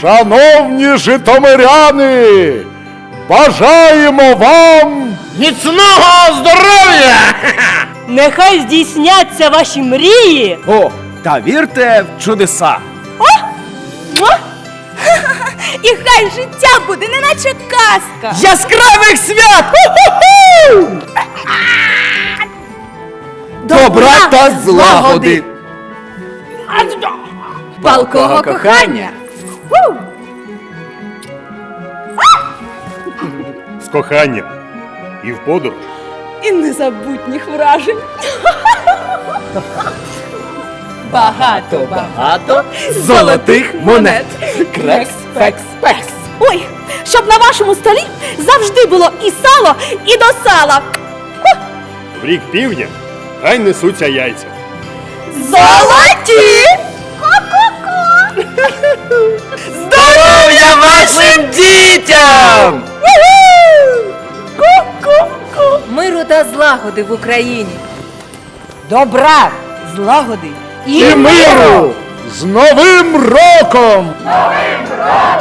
Шановні житомиряни, бажаємо вам Міцного здоров'я! Нехай здійсняться ваші мрії. О, та вірте в чудеса. Муа! І хай життя буде, неначе казка. Яскравих свят! Ху-ху-ху! Добра та злагоди. Палкого кохання. З коханням і в подорож. І незабутніх вражень. Багато, багато Золотих монет. Крекс, пекс, пекс. Ой, щоб на вашому столі завжди було і сало, і до сала. В рік півдня хай несуться яйця. Золоті! Дітям! Миру та злагоди в Україні. Добра, злагоди І миру! З Новим роком! Новим роком!